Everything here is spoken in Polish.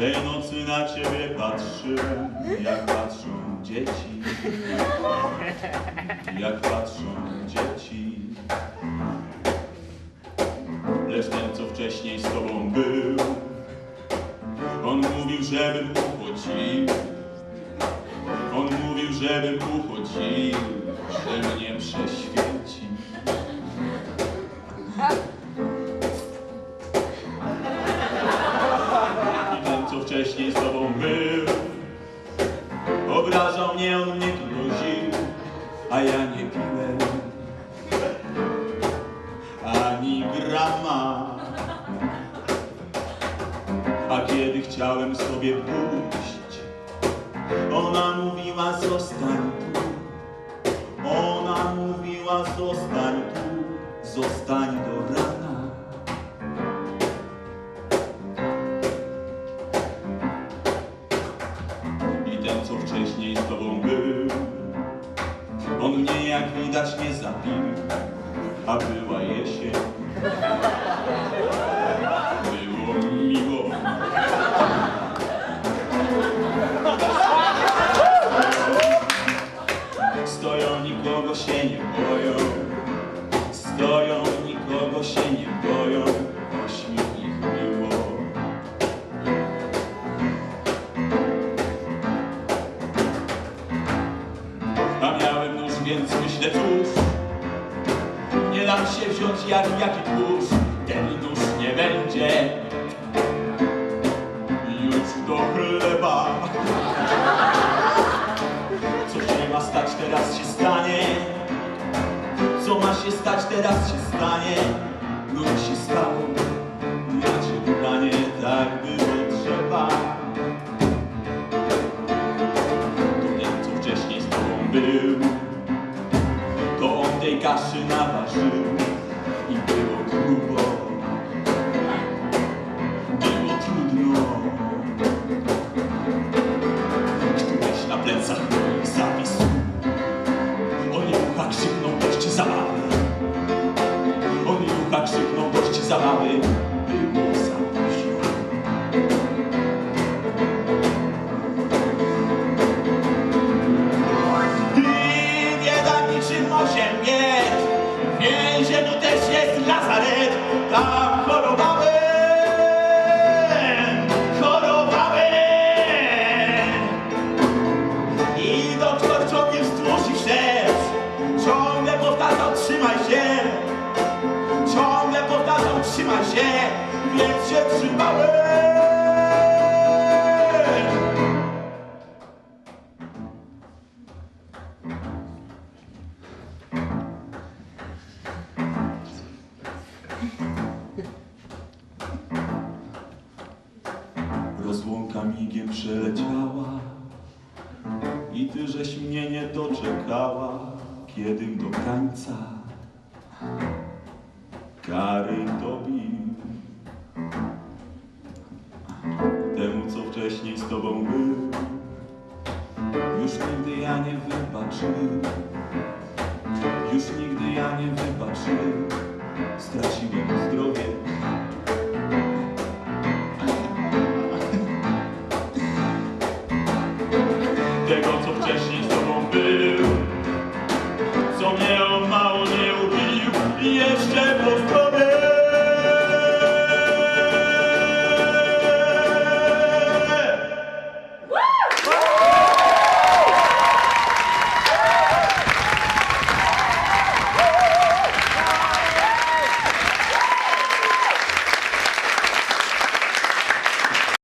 Tej nocy na ciebie patrzyłem, jak patrzą dzieci. Jak patrzą dzieci. Lecz ten, co wcześniej z tobą był, on mówił, żebym uchodził. On mówił, żebym uchodził, obrażał mnie, on mnie groził, a ja nie piłem ani grama. A kiedy chciałem sobie pójść, ona mówiła zostań tu. Ona mówiła zostań tu, zostań do rana. Ten, co wcześniej z tobą był, on mnie jak widać nie zabił, a była jesień. Było miło. Stoją, nikogo się nie boją. Stoją, nikogo się nie boją. Więc myślę cóż Nie dam się wziąć jak jaki tchórz Ten nóż nie będzie. Już do chleba. Co się ma stać teraz się stanie? Co ma się stać teraz się stanie? I się stało Macie pytanie, tak było trzeba to ten, co wcześniej z tobą był, kaszy naważył i było grubo, było trudno. Któreś na plecach moich zawisł, on jucha krzyknął dość za mały, on jucha krzyknął dość za Rozłąka migiem przeleciała I ty żeś mnie nie doczekała Kiedym do krańca. Kary dobił wcześniej z tobą był. Już nigdy ja nie wybaczył Już nigdy ja nie wybaczył Straciłem zdrowie